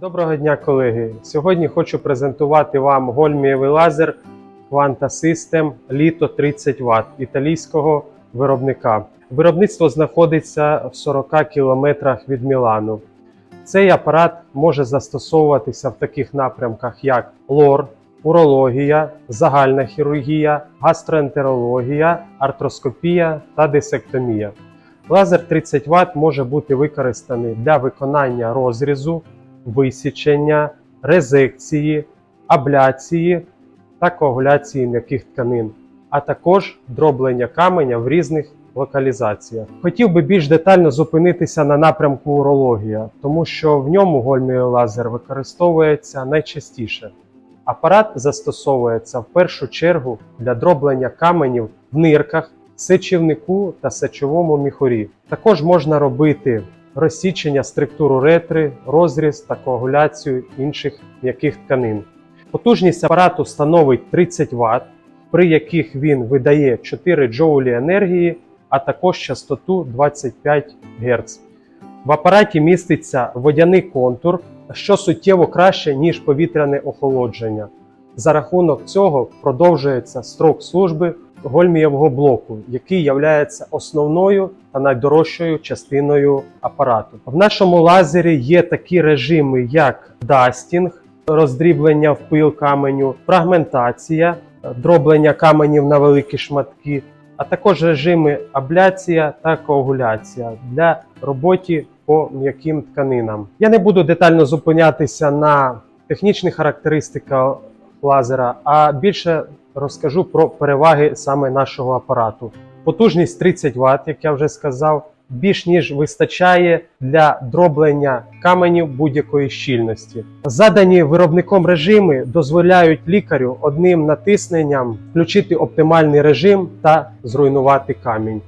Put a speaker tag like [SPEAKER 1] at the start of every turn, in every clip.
[SPEAKER 1] Доброго дня, колеги! Сьогодні хочу презентувати вам гольмієвий лазер Quanta System Lito 30 Вт італійського виробника. Виробництво знаходиться в 40 кілометрах від Мілану. Цей апарат може застосовуватися в таких напрямках, як лор, урологія, загальна хірургія, гастроентерологія, артроскопія та дисектомія. Лазер 30 Вт може бути використаний для виконання розрізу, висічення, резекції, абляції та коагуляції м'яких тканин, а також дроблення каменя в різних локалізаціях. Хотів би більш детально зупинитися на напрямку урологія, тому що в ньому гольмієвий лазер використовується найчастіше. Апарат застосовується в першу чергу для дроблення каменів в нирках, сечівнику та сечовому міхурі. Також можна робити розсічення структур уретри, розріз та коагуляцію інших м'яких тканин. Потужність апарату становить 30 Вт, при яких він видає 4 джоулі енергії, а також частоту 25 Гц. В апараті міститься водяний контур, що суттєво краще, ніж повітряне охолодження. За рахунок цього продовжується строк служби гольмієвого блоку, який є основною та найдорожчою частиною апарату. В нашому лазері є такі режими, як дастінг, роздріблення в пил каменю, фрагментація, дроблення каменів на великі шматки, а також режими абляція та коагуляція для роботи по м'яким тканинам. Я не буду детально зупинятися на технічних характеристиках лазера, а більше розкажу про переваги саме нашого апарату. Потужність 30 Вт, як я вже сказав, більш ніж вистачає для дроблення каменів будь-якої щільності. Задані виробником режими дозволяють лікарю одним натисненням включити оптимальний режим та зруйнувати камінь.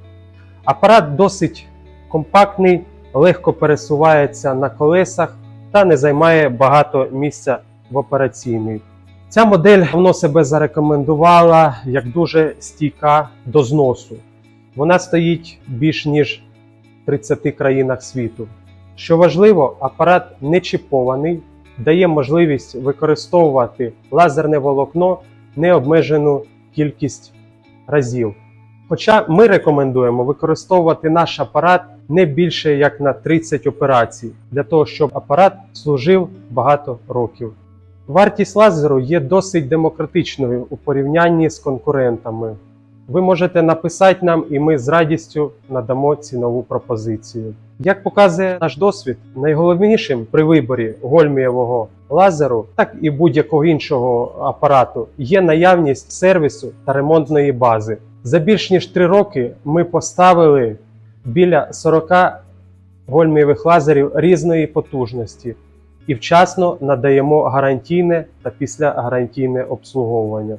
[SPEAKER 1] Апарат досить компактний, легко пересувається на колесах та не займає багато місця в операційній. Ця модель давно себе зарекомендувала як дуже стійка до зносу. Вона стоїть більш ніж в 30 країнах світу. Що важливо, апарат не чіпований, дає можливість використовувати лазерне волокно необмежену кількість разів. Хоча ми рекомендуємо використовувати наш апарат не більше як на 30 операцій, для того, щоб апарат служив багато років. Вартість лазеру є досить демократичною у порівнянні з конкурентами. Ви можете написати нам, і ми з радістю надамо цінову пропозицію. Як показує наш досвід, найголовнішим при виборі гольмієвого лазеру, так і будь-якого іншого апарату, є наявність сервісу та ремонтної бази. За більш ніж 3 роки ми поставили біля 40 гольмієвих лазерів різної потужності і вчасно надаємо гарантійне та післягарантійне обслуговування.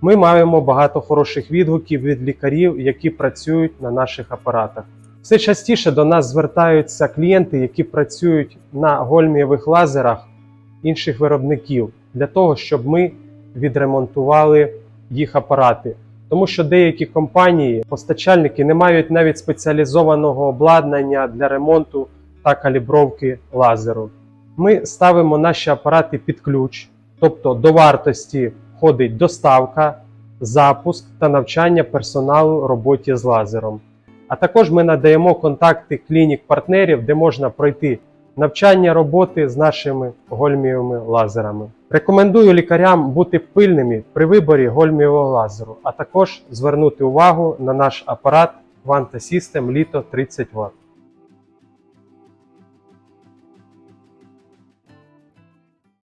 [SPEAKER 1] Ми маємо багато хороших відгуків від лікарів, які працюють на наших апаратах. Все частіше до нас звертаються клієнти, які працюють на гольмієвих лазерах інших виробників, для того, щоб ми відремонтували їх апарати. Тому що деякі компанії, постачальники не мають навіть спеціалізованого обладнання для ремонту та калібровки лазеру. Ми ставимо наші апарати під ключ, тобто до вартості входить доставка, запуск та навчання персоналу роботі з лазером. А також ми надаємо контакти клінік-партнерів, де можна пройти навчання роботи з нашими гольмієвими лазерами. Рекомендую лікарям бути пильними при виборі гольмієвого лазеру, а також звернути увагу на наш апарат Quanta System Lito 30 Вт.